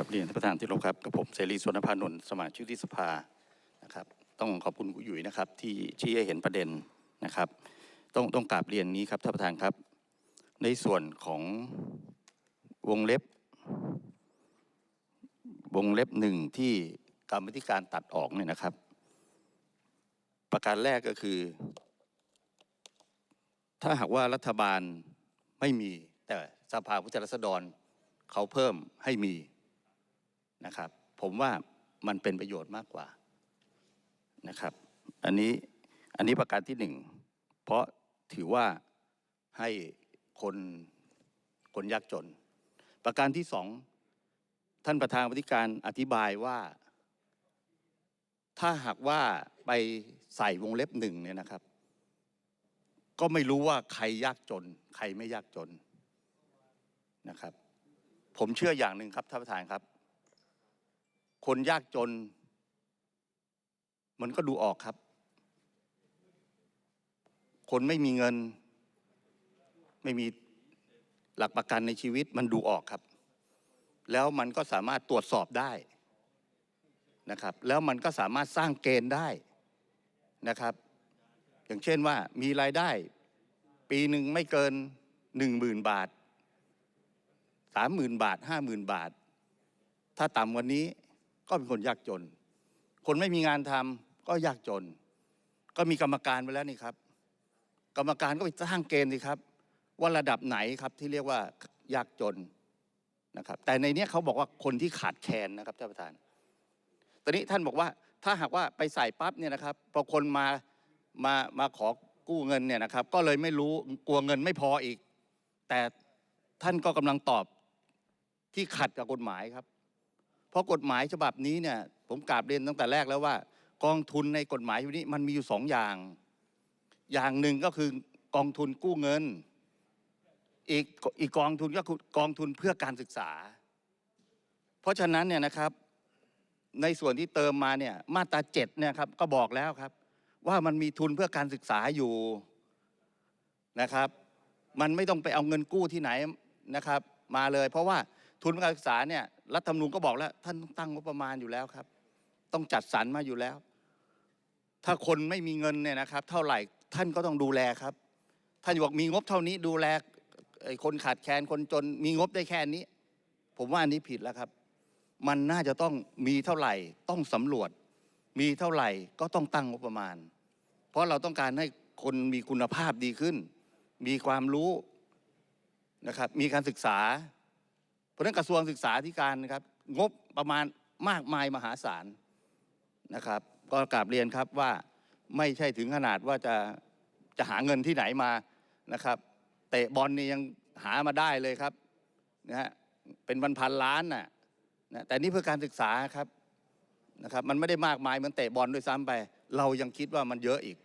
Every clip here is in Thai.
ครับเรียนท่านประธานที่รพครับกับผมเสรีสุวรรพานนท์สมาชิกที่สภานะครับ ต้องขอบคุณคุณหยุยนะครับ ที่ชี้ให้เห็นประเด็นนะครับ ต้องต้องกราบเรียนนี้ครับท่านประธานครับ ในส่วนของวงเล็บ วงเล็บหนึ่งที่กรรมธิการตัดออกเนี่ยนะครับ ประการแรกก็คือ ถ้าหากว่ารัฐบาลไม่มีแต่สภาผู้แทนราษฎรเขาเพิ่มให้มี นะครับ ผมว่ามันเป็นประโยชน์มากกว่านะครับ อันนี้อันนี้ประการที่หนึ่งเพราะถือว่าให้คนคนยากจน ประการที่สองท่านประธานวิการอธิบายว่า ถ้าหากว่าไปใส่วงเล็บหนึ่งเนี่ยนะครับ ก็ไม่รู้ว่าใครยากจน ใครไม่ยากจนนะครับ ผมเชื่ออย่างหนึ่งครับท่านประธานครับ คนยากจน มันก็ดูออกครับ คนไม่มีเงิน ไม่มีหลักประกันในชีวิตมันดูออกครับ แล้วมันก็สามารถตรวจสอบได้นะครับ แล้วมันก็สามารถสร้างเกณฑ์ได้นะครับ อย่างเช่นว่ามีรายได้ ปีหนึ่งไม่เกินหนึ่งหมื่นบาทสามหมื่นบาทห้าหมื่นบาท ถ้าต่ำวันนี้ ก็เป็นคนยากจน คนไม่มีงานทำก็ยากจน ก็มีกรรมการไปแล้วนี่ครับ กรรมการก็ไปสร้างเกณฑ์สิครับ ว่าระดับไหนครับที่เรียกว่ายากจนนะครับ แต่ในนี้เขาบอกว่าคนที่ขาดแคลนนะครับท่านประธาน ตอนนี้ท่านบอกว่าถ้าหากว่าไปใส่ปั๊บเนี่ยนะครับพอคนมามามาขอกู้เงินเนี่ยนะครับ ก็เลยไม่รู้กลัวเงินไม่พออีก แต่ท่านก็กำลังตอบที่ขัดกับกฎหมายครับ เพราะกฎหมายฉบับนี้เนี่ยผมกราบเรียนตั้งแต่แรกแล้วว่า กองทุนในกฎหมายนี้มันมีอยู่สองอย่าง อย่างหนึ่งก็คือกองทุนกู้เงิน อีกอีกกองทุนก็คือกองทุนเพื่อการศึกษา เพราะฉะนั้นเนี่ยนะครับในส่วนที่เติมมาเนี่ยมาตราเจ็ดเนี่ยครับก็บอกแล้วครับ ว่ามันมีทุนเพื่อการศึกษาอยู่นะครับ มันไม่ต้องไปเอาเงินกู้ที่ไหนนะครับ มาเลย เพราะว่า ทุนการศึกษาเนี่ยรัฐธรรมนูญก็บอกแล้ว ท่านต้องตั้งงบประมาณอยู่แล้วครับ ต้องจัดสรรมาอยู่แล้ว ถ้าคนไม่มีเงินเนี่ยนะครับ เท่าไหร่ท่านก็ต้องดูแลครับ ท่านบอกมีงบเท่านี้ดูแลคนขาดแคลนคนจนมีงบได้แค่นี้ ผมว่าอันนี้ผิดแล้วครับ มันน่าจะต้องมีเท่าไหร่ ต้องสำรวจ มีเท่าไหร่ก็ต้องตั้งงบประมาณ เพราะเราต้องการให้คนมีคุณภาพดีขึ้น มีความรู้นะครับ มีการศึกษา ราะฉะนั้นกระทรวงศึกษาธิการนะครับ งบประมาณมากมายมหาศาลนะครับ ก็กราบเรียนครับว่าไม่ใช่ถึงขนาดว่าจะจะหาเงินที่ไหนมานะครับเตะบอลนี่ยังหามาได้เลยครับนะฮะเป็นพันพันล้านน่ะนะแต่นี่เพื่อการศึกษาครับนะครับ มันไม่ได้มากมายเหมือนเตะบอลด้วยซ้ำไป เรายังคิดว่ามันเยอะอีก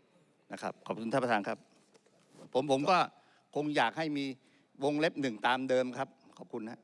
นะครับ ขอบคุณท่านประธานครับ ผมผมก็คงอยากให้มีวงเล็บหนึ่งตามเดิมครับ ขอบคุณนะ